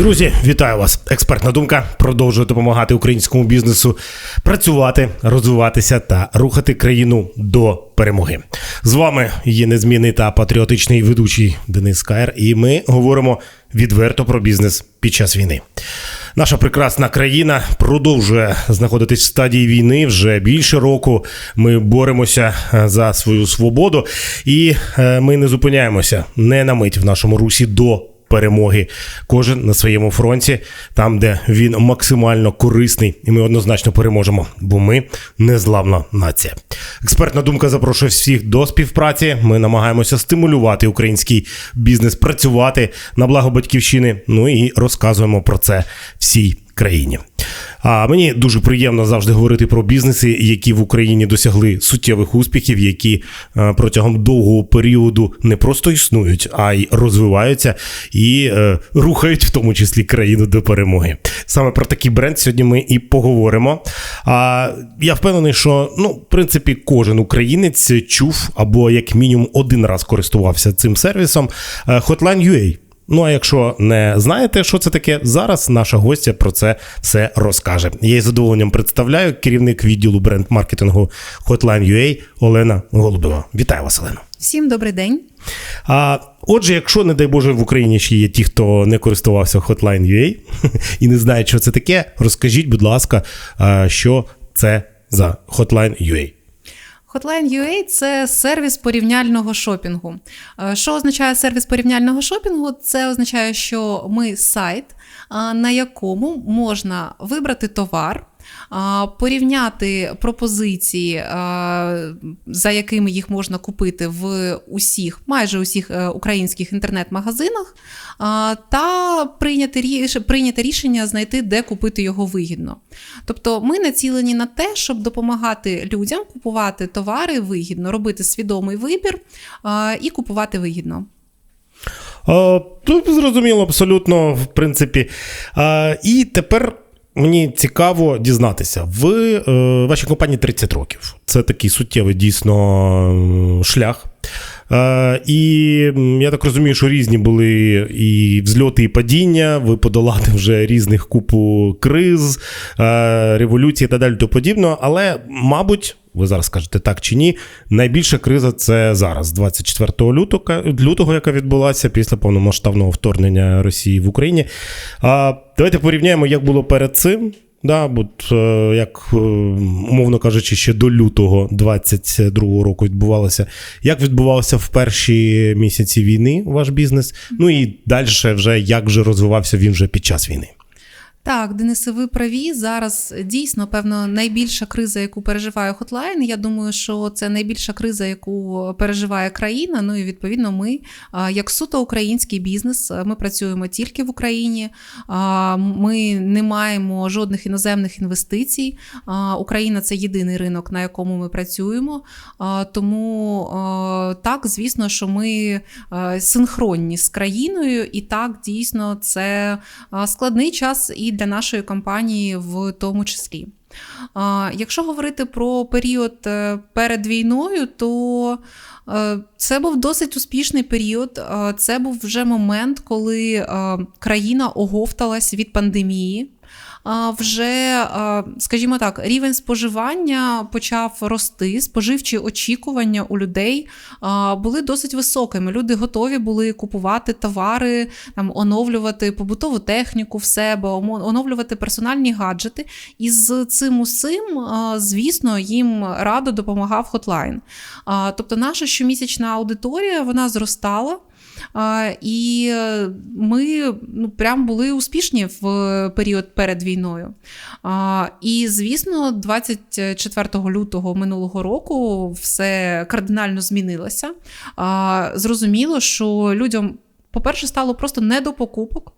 Друзі, вітаю вас! Експертна думка продовжує допомагати українському бізнесу працювати, розвиватися та рухати країну до перемоги. З вами є незмінний та патріотичний ведучий Денис Каєр, і ми говоримо відверто про бізнес під час війни. Наша прекрасна країна продовжує знаходитись в стадії війни вже більше року. Ми боремося е, за свою свободу, і е, ми не зупиняємося не на мить в нашому русі до перемоги. Кожен на своєму фронті, там, де він максимально корисний, і ми однозначно переможемо, бо ми незламна нація. Експертна думка запрошує всіх до співпраці. Ми намагаємося стимулювати український бізнес, працювати на благо батьківщини. Ну і розказуємо про це всій країні. А мені дуже приємно завжди говорити про бізнеси, які в Україні досягли суттєвих успіхів, які е, протягом довгого періоду не просто існують, а й розвиваються і е, рухають в тому числі країну до перемоги. Саме про такий бренд сьогодні ми і поговоримо. А я впевнений, що ну, в принципі, кожен українець чув або як мінімум один раз користувався цим сервісом е, Hotline.ua. Ну а якщо не знаєте, що це таке, зараз наша гостя про це все розкаже. Я із задоволенням представляю керівник відділу бренд-маркетингу Hotline.ua Олена Голубева. Вітаю вас, Олена. Всім добрий день. А отже, якщо, не дай Боже, в Україні ще є ті, хто не користувався Hotline.ua і не знає, що це таке, розкажіть, будь ласка, що це за Hotline.ua. Hotline.ua – це сервіс порівняльного шопінгу. Е, що означає сервіс порівняльного шопінгу? Це означає, що ми сайт, на якому можна вибрати товар, порівняти пропозиції, за якими їх можна купити в усіх, майже усіх е, українських інтернет-магазинах, та прийняти рішення знайти, де купити його вигідно. Тобто ми націлені на те, щоб допомагати людям купувати товари вигідно, робити свідомий вибір і купувати вигідно. Тут зрозуміло абсолютно, в принципі. І тепер Мені цікаво дізнатися, в е, вашій компанії 30 років. Це такий суттєвий дійсно шлях. Е, і я так розумію, що різні були і взльоти, і падіння. Ви подолали вже різних купу криз, е, революції та далі то подібно. Але, мабуть, ви зараз скажете так чи ні. Найбільша криза це зараз, 24 лютого, лютого, яка відбулася після повномасштабного вторгнення Росії в Україні. А давайте порівняємо, як було перед цим. Да, бо е, як е, умовно кажучи, ще до лютого 22-го року відбувалося. Як відбувався в перші місяці війни ваш бізнес? Ну і далі вже як вже розвивався він вже під час війни? Так, Денисе, ви праві. Зараз дійсно, певно, найбільша криза, яку переживає Хотлайн. Я думаю, що це найбільша криза, яку переживає країна. Ну і відповідно, ми, як суто український бізнес, ми працюємо тільки в Україні. Ми не маємо жодних іноземних інвестицій. Україна це єдиний ринок, на якому ми працюємо. Тому так, звісно, що ми синхронні з країною, і так дійсно це складний час і для нашої компанії в тому числі. Якщо говорити про період е, перед війною, то е, це був досить успішний період. Це був вже момент, коли е, країна оговталась від пандемії вже, скажімо так, рівень споживання почав рости. Споживчі очікування у людей були досить високими. Люди готові були купувати товари, там оновлювати побутову техніку в себе, оновлювати персональні гаджети. І з цим усім, звісно, їм радо допомагав хотлайн. Тобто, наша щомісячна аудиторія вона зростала. І ми ну, прям були успішні в період перед війною. І, звісно, 24 лютого минулого року все кардинально змінилося. Зрозуміло, що людям. По-перше, стало просто не до покупок.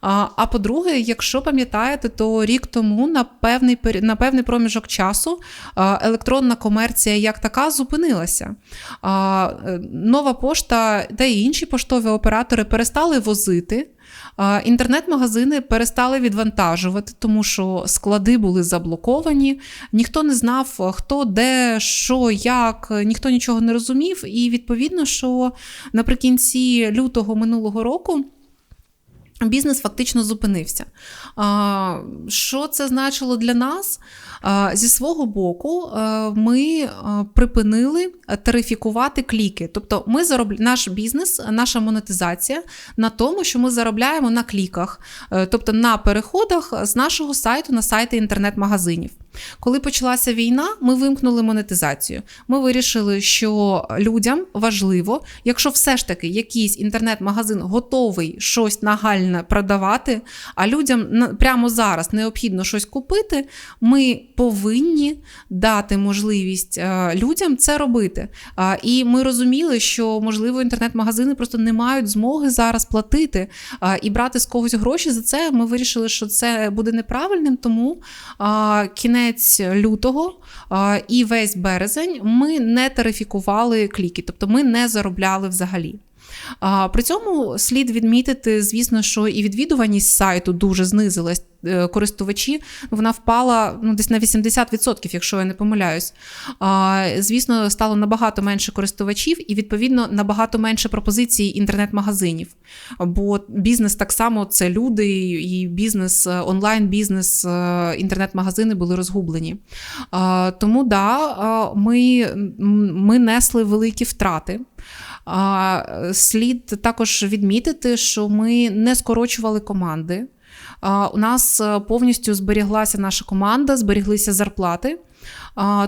А а по-друге, якщо пам'ятаєте, то рік тому на певний на певний проміжок часу електронна комерція як така зупинилася. А, е, Нова пошта та й інші поштові оператори перестали возити. Інтернет-магазини перестали відвантажувати, тому що склади були заблоковані, ніхто не знав, хто де, що, як, ніхто нічого не розумів. І відповідно, що наприкінці лютого минулого року. Бізнес фактично зупинився. Що це значило для нас? Зі свого боку, ми припинили тарифікувати кліки. Тобто, ми зароб... наш бізнес, наша монетизація на тому, що ми заробляємо на кліках, е, тобто на переходах з нашого сайту на сайти інтернет-магазинів. Коли почалася війна, ми вимкнули монетизацію. Ми вирішили, що людям важливо, якщо все ж таки якийсь інтернет-магазин готовий щось нагальне продавати, а людям прямо зараз необхідно щось купити, ми повинні дати можливість е, людям це робити. І ми розуміли, що можливо інтернет-магазини просто не мають змоги зараз платити і брати з когось гроші за це. Ми вирішили, що це буде неправильним, тому а, кінець лютого і весь березень ми не тарифікували кліки, тобто ми не заробляли взагалі. При цьому слід відмітити, звісно, що і відвідуваність сайту дуже знизилась. Е, Користувачі вона впала ну, десь на 80%, якщо я не помиляюсь. А, Звісно, стало набагато менше користувачів і, відповідно, набагато менше пропозицій інтернет-магазинів. Бо бізнес так само це люди, і бізнес, е, онлайн-бізнес, е, інтернет-магазини були розгублені. А, Тому да, ми, ми несли великі втрати. А, Слід також відмітити, що ми не скорочували команди. У нас е, повністю зберіглася наша команда, зберіглися зарплати.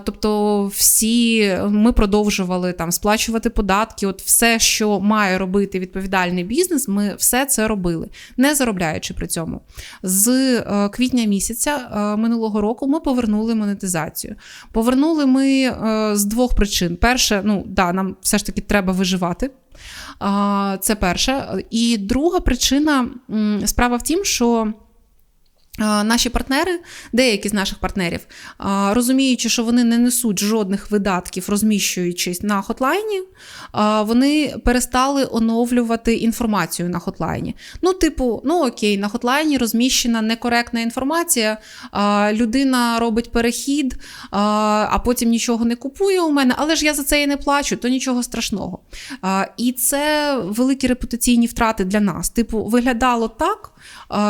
Тобто, всі ми продовжували там сплачувати податки. От все, що має робити відповідальний бізнес, ми все це робили, не заробляючи при цьому. З е, квітня місяця е, минулого року ми повернули монетизацію. Повернули ми е, з двох причин: перше, ну да, нам все ж таки треба виживати. Це перше. І друга причина справа в тім, що. Наші партнери, деякі з наших партнерів, розуміючи, що вони не несуть жодних видатків, розміщуючись на хотлайні, вони перестали оновлювати інформацію на хотлайні. Ну, типу, ну окей, на хотлайні розміщена некоректна інформація, людина робить перехід, а, потім нічого не купує у мене, але ж я за це і не плачу, то нічого страшного. І це великі репутаційні втрати для нас. Типу, виглядало так,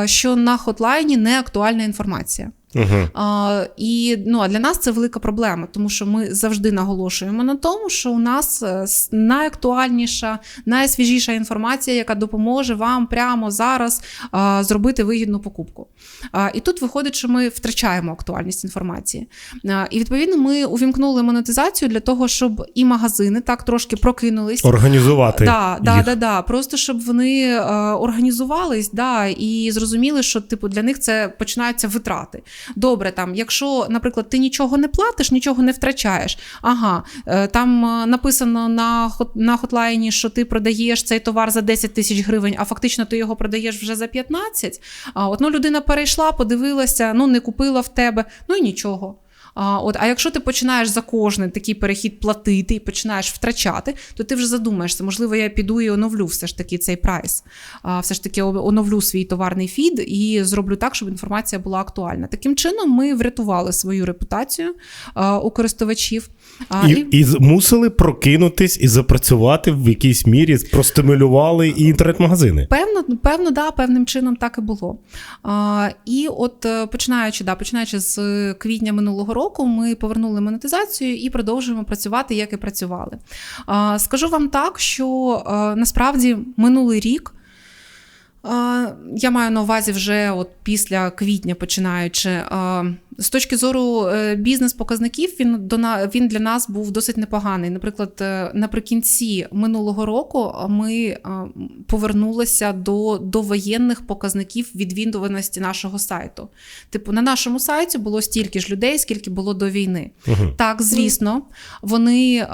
що на хотлайні не актуальна інформація. Угу. А, і ну, а для нас це велика проблема, тому що ми завжди наголошуємо на тому, що у нас е, найактуальніша, найсвіжіша інформація, яка допоможе вам прямо зараз а, зробити вигідну покупку. А, і тут виходить, що ми втрачаємо актуальність інформації. А, і відповідно ми увімкнули монетизацію для того, щоб і магазини так трошки прокинулись. Організувати. Да, да, їх. да, да. Просто щоб вони е, організувались, да, і зрозуміли, що типу для них це починаються витрати. Добре, там, якщо, наприклад, ти нічого не платиш, нічого не втрачаєш. Ага, е, там е, написано на на хотлайні, що ти продаєш цей товар за 10 тисяч гривень, а фактично ти його продаєш вже за 15. А от ну людина перейшла, подивилася, ну не купила в тебе, ну і нічого. А, от, а якщо ти починаєш за кожний такий перехід платити і починаєш втрачати, то ти вже задумаєшся, можливо, я піду і оновлю все ж таки цей прайс. А, все ж таки оновлю свій товарний фід і зроблю так, щоб інформація була актуальна. Таким чином, ми врятували свою репутацію а, у користувачів. А, І, і змусили прокинутись і запрацювати в якійсь мірі, простимулювали і інтернет-магазини. Певно, певно, да, певним чином так і було. А, і от е, починаючи, да, починаючи з квітня минулого року, ми повернули монетизацію і продовжуємо працювати, як і працювали. Скажу вам так, що е, насправді минулий рік. Я маю на увазі вже от після квітня починаючи. З точки зору е, бізнес-показників, він до він для нас був досить непоганий. Наприклад, е, наприкінці минулого року ми повернулися до довоєнних показників відвідуваності нашого сайту. Типу, на нашому сайті було стільки ж людей, скільки було до війни. Угу. Так, звісно, вони,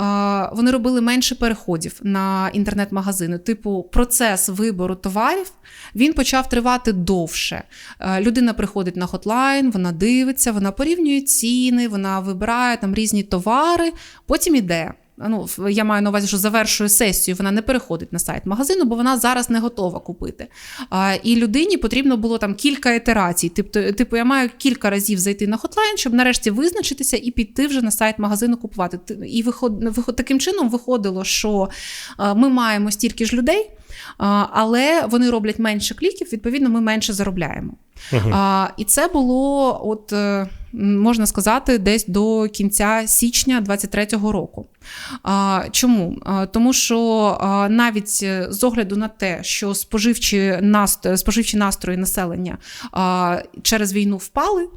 вони робили менше переходів на інтернет-магазини. Типу, процес вибору товарів він почав тривати довше. Е, Людина приходить на хотлайн, вона дивиться, вона порівнює ціни, вона вибирає там різні товари, потім іде. Ну, я маю на увазі, що завершує сесію, вона не переходить на сайт магазину, бо вона зараз не готова купити. А, і людині потрібно було там кілька ітерацій. Тобто, типу, я маю кілька разів зайти на хотлайн, щоб нарешті визначитися і піти вже на сайт магазину купувати. І виход, виход таким чином виходило, що а, ми маємо стільки ж людей. Але вони роблять менше кліків, відповідно, ми менше заробляємо. Мгм. А, і це було, от е, можна сказати, десь до кінця січня 23-го року. Чому? Тому що навіть е, з огляду на те, що споживчі, наст... споживчі настрої населення через війну впали,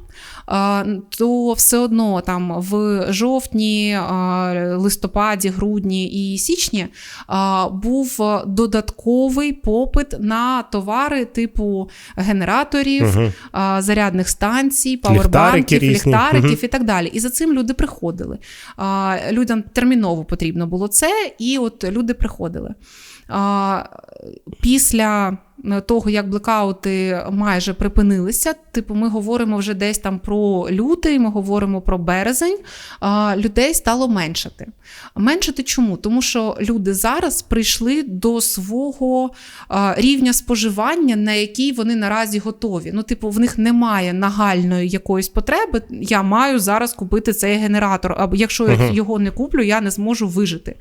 то все одно там в жовтні, листопаді, грудні і січні був додатковий попит на товари типу генераторів, а, зарядних станцій, Ліхтарики різні. ліхтариків угу. і так далі. І за цим люди приходили. А, Людям терміново потрібно було це, і от люди приходили. Після того, як блекаути майже припинилися, типу, ми говоримо вже десь там про лютий, ми говоримо про березень, людей стало меншати. Меншати чому? Тому що люди зараз прийшли до свого рівня споживання, на який вони наразі готові. Ну, типу, в них немає нагальної якоїсь потреби. Я маю зараз купити цей генератор. Або якщо я Мгм. його не куплю, я не зможу вижити.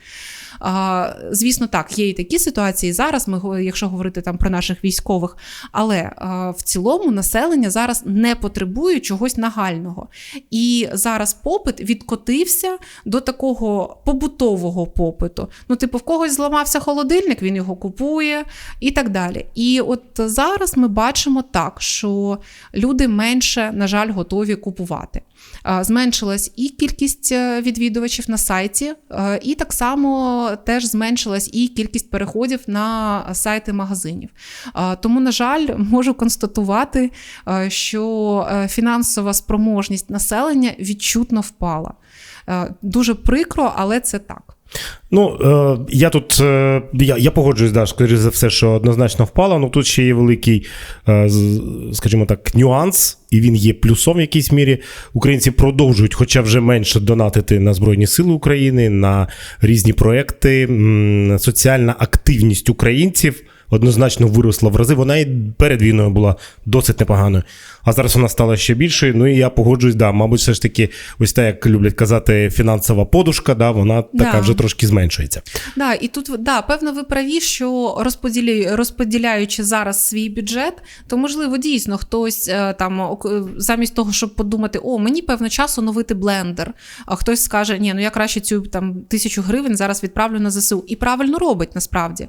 А, звісно, так, є і такі ситуації зараз. Ми якщо говорити там про наших військових, але а, в цілому населення зараз не потребує чогось нагального. І зараз попит відкотився до такого побутового попиту. Ну, типу, в когось зламався холодильник, він його купує і так далі. І от зараз ми бачимо так, що люди менше, на жаль, готові купувати. Зменшилась і кількість е, відвідувачів на сайті, е, і так само теж зменшилась і кількість переходів на сайти магазинів. Тому, на жаль, можу констатувати, що е, фінансова спроможність населення відчутно впала. Е, Дуже прикро, але це так. Ну, е, я тут е, я, я погоджуюсь, да, скоріше за все, що однозначно впала. Ну тут ще є великий, е, скажімо так, нюанс, і він є плюсом в якійсь мірі. Українці продовжують, хоча вже менше донатити на Збройні Сили України, на різні проекти. Соціальна активність українців однозначно виросла в рази. Вона і перед війною була досить непоганою. А зараз вона стала ще більшою. Ну і я погоджуюсь, да, мабуть, все ж таки, ось так, як люблять казати, фінансова подушка, да, вона така Да. вже трошки зменшується. Да, і тут да, певно, ви праві, що розподілі, розподіляючи зараз свій бюджет, то можливо дійсно хтось е, там е, замість того, щоб подумати, о, мені певно час оновити блендер. А хтось скаже, ні, ну я краще цю там тисячу гривень зараз відправлю на ЗСУ. І правильно робить насправді.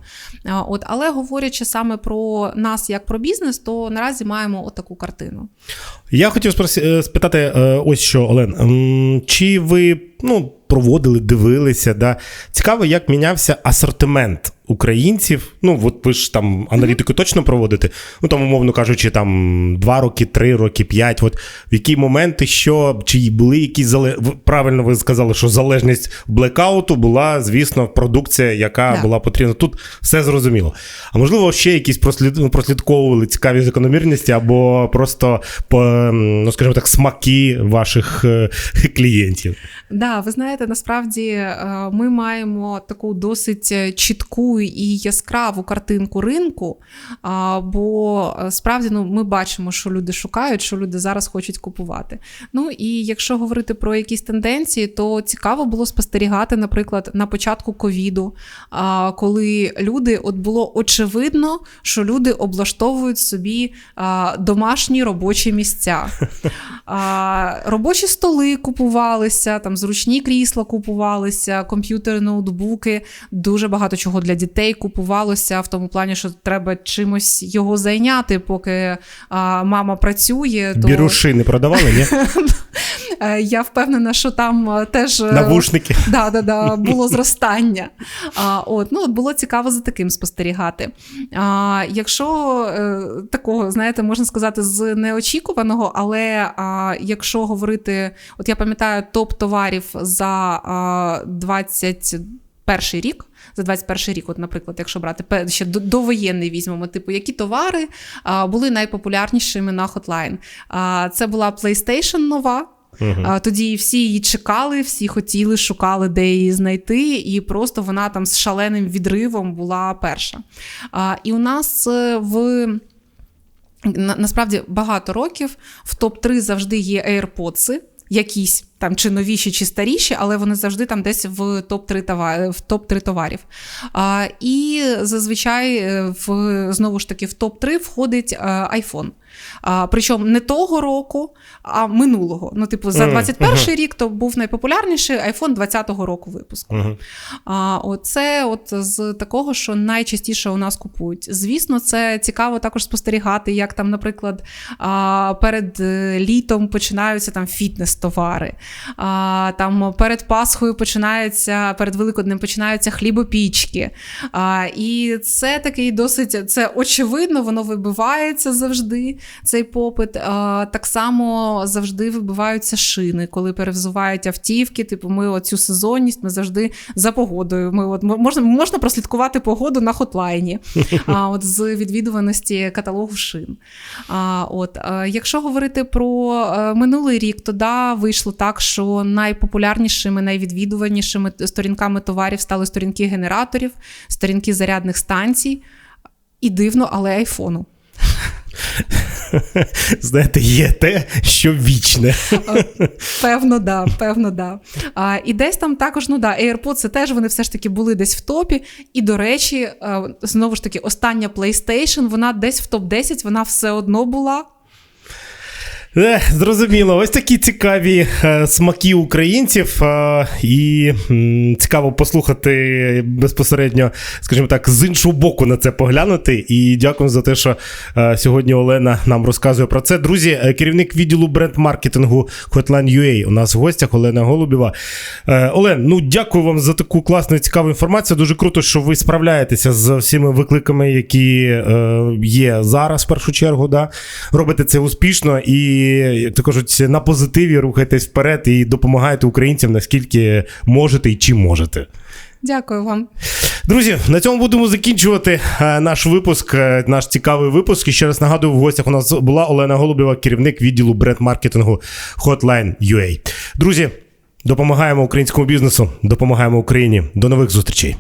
От, але говорячи саме про нас як про бізнес, то наразі маємо отаку картину. Я хотів спроси- е, спитати, е, ось що, Олен, чи ви ну, проводили, дивилися? Да? Цікаво, як мінявся асортимент українців. Ну, от ви ж там аналітику точно проводите. Ну, там, умовно кажучи, там 2 роки, 3 роки, 5. От в які моменти, що, чи були якісь зале... правильно ви сказали, що залежність блекауту була, звісно, продукція, яка Да. була потрібна. Тут все зрозуміло. А можливо, ще якісь прослід... ну, прослідковували цікаві закономірності, або просто ну, скажімо так, смаки ваших е, клієнтів. Да, ви знаєте, насправді е, ми маємо таку досить е, і яскраву картинку ринку. а, Бо е, справді ну, ми бачимо, що люди шукають, що люди зараз хочуть купувати. Ну і якщо говорити про якісь тенденції, то цікаво було спостерігати, наприклад, на початку ковіду, коли люди, от було очевидно, що люди облаштовують собі домашні робочі місця. Робочі столи купувалися, там зручні крісла купувалися, комп'ютери, ноутбуки, дуже багато чого для дітей купувалося в тому плані, що треба чимось його зайняти, поки а, мама працює. То Біруши не продавали, ні? е, я впевнена, що там е, теж е, Навушники. Да, да, да, було зростання. А, от, ну, було цікаво за таким спостерігати. А, якщо такого, знаєте, можна сказати, з неочікуваного, але а, якщо говорити, от я пам'ятаю топ товарів за а, 21 рік. За 21 рік, от, наприклад, якщо брати ще до- довоєнний візьмемо, типу, які товари а, були найпопулярнішими на Hotline? А, це була PlayStation нова. А, Тоді всі її чекали, всі хотіли, шукали, де її знайти, і просто вона там з шаленим відривом була перша. А, І у нас е, в. на- Насправді багато років в топ-3 завжди є AirPods. Якісь там чи новіші, чи старіші, але вони завжди там десь в топ-3 товар, в топ-3 товарів. А, і зазвичай е, в знову ж таки в топ-3 входить е, iPhone. А, причому не того року, а минулого. Ну, типу, за Мгм, 21 мгм. рік то був найпопулярніший iPhone 20-го року випуску. Мгм. А, оце от з такого, що найчастіше у нас купують. Звісно, це цікаво також спостерігати, як там, наприклад, а, перед е, літом починаються там фітнес-товари. А, там перед Пасхою починаються, перед Великоднем починаються хлібопічки. А, і це такий досить це очевидно, воно вибивається завжди, цей попит. А, так само завжди вибиваються шини, коли перевзувають автівки. Типу, ми оцю сезонність, ми завжди за погодою. Ми от можна, можна прослідкувати погоду на хотлайні, а, от з відвідуваності каталогу шин. А, от, а, якщо говорити про е, минулий рік, то да, вийшло так, що найпопулярнішими, найвідвідуванішими сторінками товарів стали сторінки генераторів, сторінки зарядних станцій. І дивно, але айфону. Знаєте, є те, що вічне. Певно, да, певно, да. А, і десь там також, ну да, AirPods теж вони все ж таки були десь в топі. І, до речі, е, знову ж таки, остання PlayStation, вона десь в топ-10, вона все одно була. Е, зрозуміло, ось такі цікаві е, смаки українців, е, і м, цікаво послухати безпосередньо, скажімо так, з іншого боку на це поглянути. І дякую за те, що е, сьогодні Олена нам розказує про це. Друзі, е, керівник відділу бренд-маркетингу Hotline UA у нас в гостях Олена Голубєва. Е, Олен, ну дякую вам за таку класну і цікаву інформацію. Дуже круто, що ви справляєтеся з всіми викликами, які е, є зараз, в першу чергу. Да? Робите це успішно і, як то кажуть, на позитиві рухайтесь вперед і допомагаєте українцям наскільки можете і чим можете. Дякую вам. Друзі, на цьому будемо закінчувати е, наш випуск, е, наш цікавий випуск. І ще раз нагадую, в гостях у нас була Олена Голубєва, керівник відділу бренд-маркетингу Hotline UA. Друзі, допомагаємо українському бізнесу, допомагаємо Україні. До нових зустрічей.